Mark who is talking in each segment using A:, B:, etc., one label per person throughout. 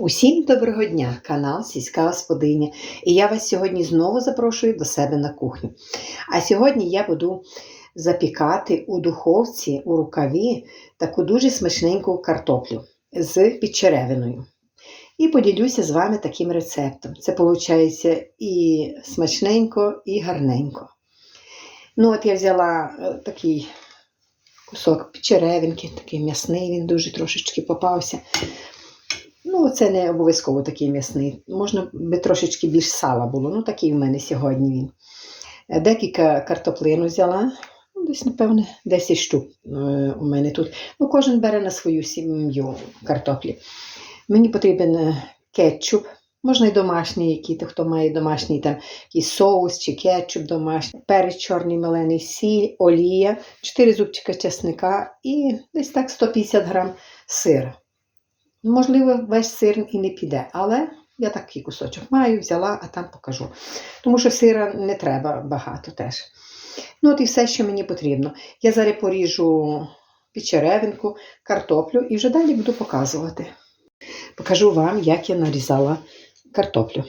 A: Усім доброго дня, канал Сільська Господиня. І я вас сьогодні знову запрошую до себе на кухню. А сьогодні я буду запікати у духовці у рукаві таку дуже смачненьку картоплю з підчеревиною. І поділюся з вами таким рецептом. Це виходить і смачненько, і гарненько. Ну, от я взяла е, такий кусок підчеревинки, такий м'ясний, він дуже трошечки попався. Ну, це не обов'язково такий м'ясний. Можна би трошечки більш сала було. Ну, такий в мене сьогодні він. Е, Декілька картоплин взяла. Ну, Десь, напевне, 10 штук е, у мене тут. Ну, кожен бере на свою сім'ю картоплі. Мені потрібен е, кетчуп. Можна і домашній, який то хто має домашній там якийсь соус чи кетчуп домашній, перець чорний мелений, сіль, олія, 4 зубчика чесника і десь так 150 грам сира. Можливо, весь сир і не піде, але я такий кусочок маю, взяла, а там покажу. Тому що сира не треба багато теж. Ну, от і все, що мені потрібно. Я зараз поріжу печеревинку, картоплю і вже далі буду показувати. Покажу вам, як я нарізала картоплю.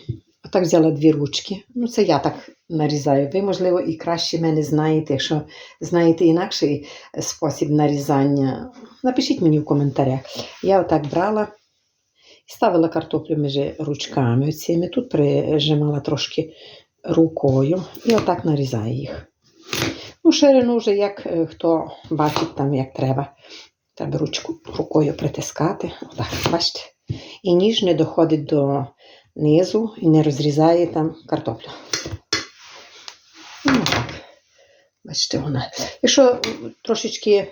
A: Отак взяла дві ручки. Ну, це я так нарізаю. Ви, можливо, і краще мене знаєте. Якщо знаєте інакший спосіб нарізання, напишіть мені в коментарях. Я отак брала і ставила картоплю між ручками. Цими. Тут прижимала трошки рукою і отак нарізаю їх. Ну, ширину вже як е, хто бачить там, як треба. Треба ручку рукою притискати. Отак, бачите? І ніж не доходить до низу і не розрізає там картоплю. Ну, так. Бачите, вона. Якщо трошечки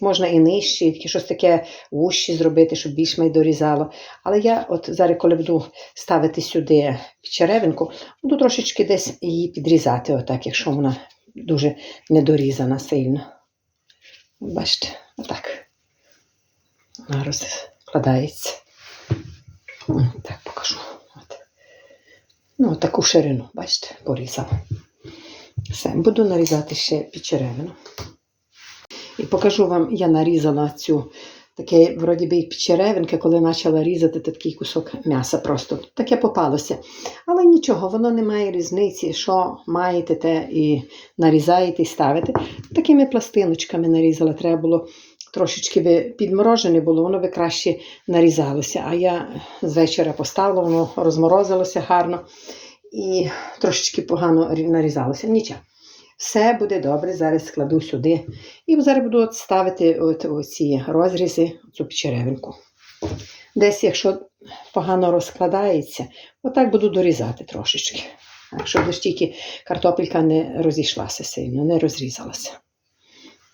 A: можна і нижче, щось таке вущі зробити, щоб більш май дорізало. Але я от зараз, коли буду ставити сюди черевинку, буду трошечки десь її підрізати, отак, якщо вона дуже недорізана сильно. Бачите, отак. Вона розкладається. М, Так покажу. От. Ну, таку ширину, бачите, порізала. Все, буду нарізати ще печеревину. І покажу вам, я нарізала цю таке, вроді би, печеревинки, коли почала різати такий кусок м'яса просто. Таке попалося. Але нічого, воно не має різниці, що маєте те і нарізаєте і ставите. Такими пластиночками нарізала. Треба було трошечки підморожене було, воно би краще нарізалося. А я з вечора поставила, воно розморозилося гарно і трошечки погано нарізалося. Нічого. Все буде добре, зараз складу сюди. І зараз буду от ставити от оці розрізи, цю печеревинку. Десь, якщо погано розкладається, отак буду дорізати трошечки. Так, щоб тільки картопелька не розійшлася сильно, не розрізалася.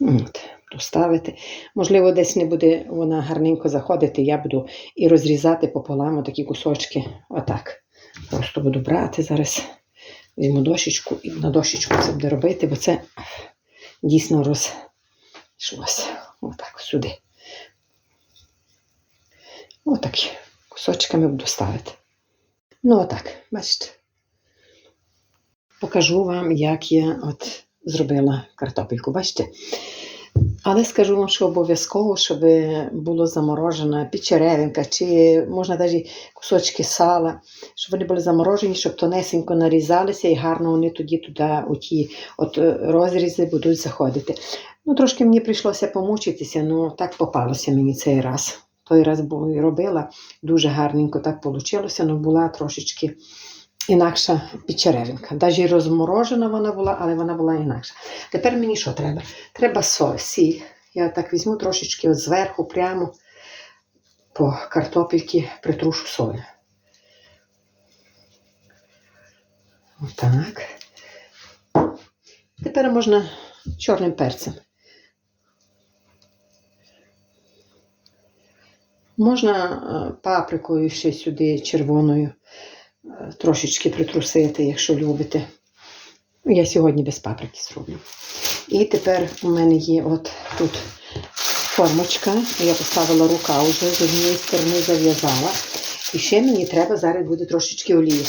A: От, буду ставити. Можливо, десь не буде вона гарненько заходити, я буду і розрізати пополам такі кусочки. Отак. Просто буду брати зараз. Візьму дощечку і на дощечку це буде робити, бо це дійсно розійшлося. Отак сюди. Отак кусочками буду ставити. Ну, отак, бачите. Покажу вам, як я от зробила картопельку. Бачите? Але скажу вам, що обов'язково, щоб було заморожена печеревинка, чи можна навіть кусочки сала, щоб вони були заморожені, щоб тонесенько нарізалися і гарно вони тоді туди, у ті от е, розрізи будуть заходити. Ну, трошки мені прийшлося помучитися, ну так попалося мені цей раз. Той раз робила, дуже гарненько так вийшло, але була трошечки інакша печеревинка. Навіть розморожена вона була, але вона була інакша. Тепер мені що треба? Треба соль, сіль. Я так візьму трошечки от зверху, прямо по картопельки притрушу соль. Отак. Тепер можна чорним перцем. Можна е, паприкою ще сюди червоною трошечки притрусити, якщо любите. Ну, Я сьогодні без паприки зроблю. І тепер у мене є от тут формочка. Я поставила рука вже з однієї сторони зав'язала. І ще мені треба зараз буде трошечки олії.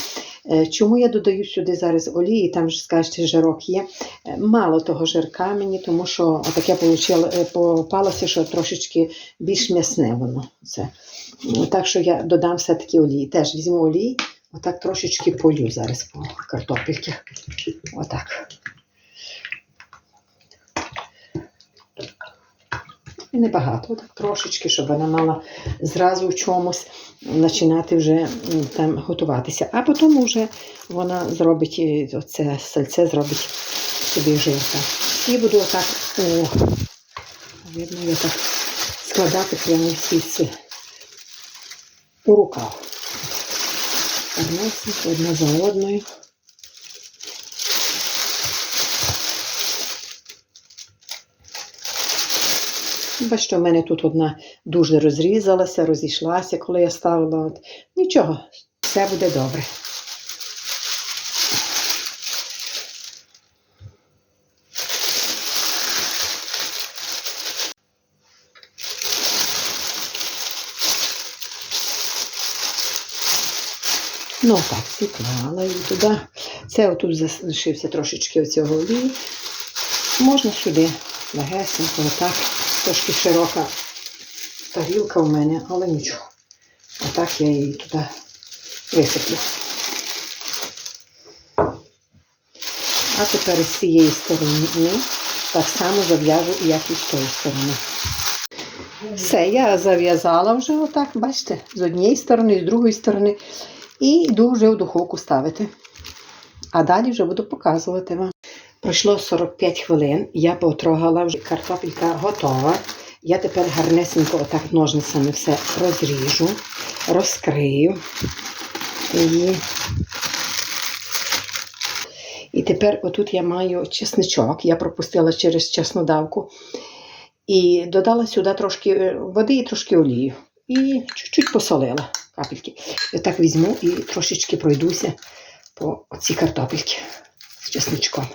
A: Е, Чому я додаю сюди зараз олії, там ж скажете, жирок є. Е, Мало того жирка мені, тому що таке е, попалося, що трошечки більш м'ясне воно. Це. Так що я додам все-таки олії. Теж візьму олії, отак трошечки полю зараз по картопельки. Отак. І небагато, так трошечки, щоб вона мала зразу в чомусь починати вже там готуватися. А потім вже вона зробить е, оце сальце, зробить собі жирка. І буду отак, о, видно, я так складати прямо всі у рукав. Однесенько, одна за одною. Бачите, в мене тут одна дуже розрізалася, розійшлася, коли я ставила. От. Нічого, все буде добре. Ну так, сіклала і туди. Це отут залишився трошечки оцього олії. Можна сюди легесенько, отак. Трошки широка тарілка у мене, але нічого. Отак я її туди висиплю. А тепер з цієї сторони так само зав'яжу, як і з тої сторони. Все, я зав'язала вже отак, бачите, з однієї сторони, з другої сторони. І йду вже в духовку ставити. А далі вже буду показувати вам. Пройшло 45 хвилин, я потрогала вже картопелька готова. Я тепер гарнесенько отак ножницями все розріжу, розкрию її. І тепер отут я маю чесничок, я пропустила через чеснодавку. І додала сюди трошки е, води і трошки олію. І чуть-чуть посолила капельки. Я так візьму і трошечки пройдуся по цій картопельки з чесничком.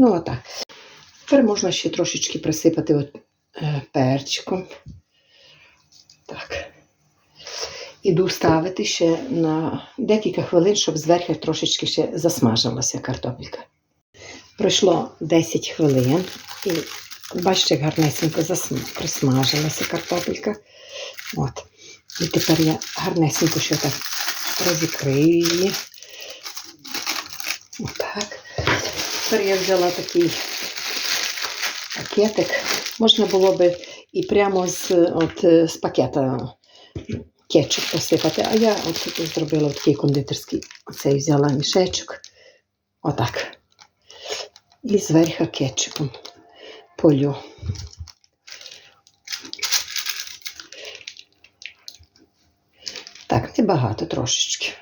A: Ну, отак. Тепер можна ще трошечки присипати от, е, перчиком. Так. Іду ставити ще на декілька хвилин, щоб зверху трошечки ще засмажилася картопелька. Пройшло 10 хвилин і бачите, як гарнесенько присмажилася картопелька. От. І тепер я гарнесенько ще так розікрию її. Отак. Тепер я взяла такий пакетик. Можна було би і прямо з, от, е, з пакета кетчуп посипати. А я от зробила такий кондитерський. Оцей взяла мішечок. Отак. І зверху кетчупом полю. Так, небагато трошечки.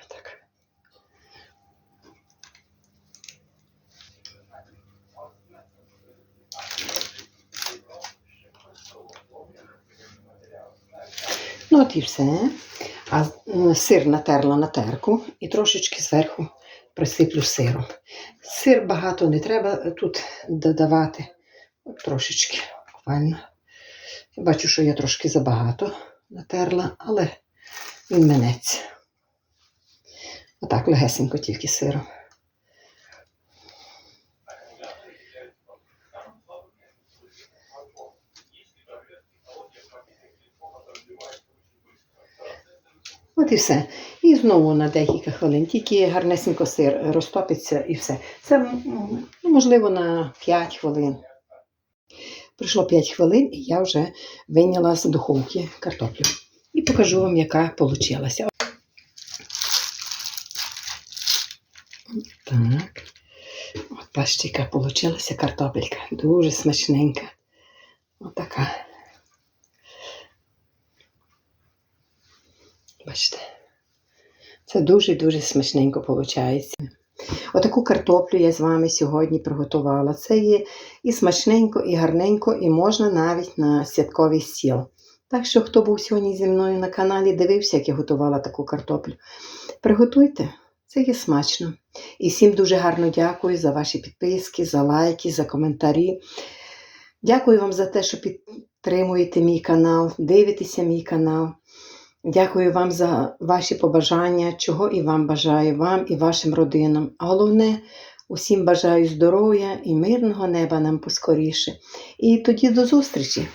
A: Ну, от і все. А сир натерла на терку і трошечки зверху присиплю сиром. Сир багато не треба тут додавати. Трошечки буквально. Бачу, що я трошки забагато натерла, але він минеться. Отак легесенько тільки сиром. От і все. І знову на декілька хвилин. Тільки гарнесенько сир розтопиться і все. Це ну, можливо на 5 хвилин. Пройшло 5 хвилин, і я вже вийняла з духовки картоплю. І покажу вам, яка вийшла. Так. От бачите, яка вийшла картопелька. Дуже смачненька. Отака. Бачите. Це дуже-дуже смачненько виходить. Отаку картоплю я з вами сьогодні приготувала. Це є і смачненько, і гарненько, і можна навіть на святковий стіл. Так що, хто був сьогодні зі мною на каналі, дивився, як я готувала таку картоплю. Приготуйте, це є смачно. І всім дуже гарно дякую за ваші підписки, за лайки, за коментарі. Дякую вам за те, що підтримуєте мій канал, дивитеся мій канал. Дякую вам за ваші побажання, чого і вам бажаю, вам і вашим родинам. А головне, усім бажаю здоров'я і мирного неба нам поскоріше. І тоді до зустрічі!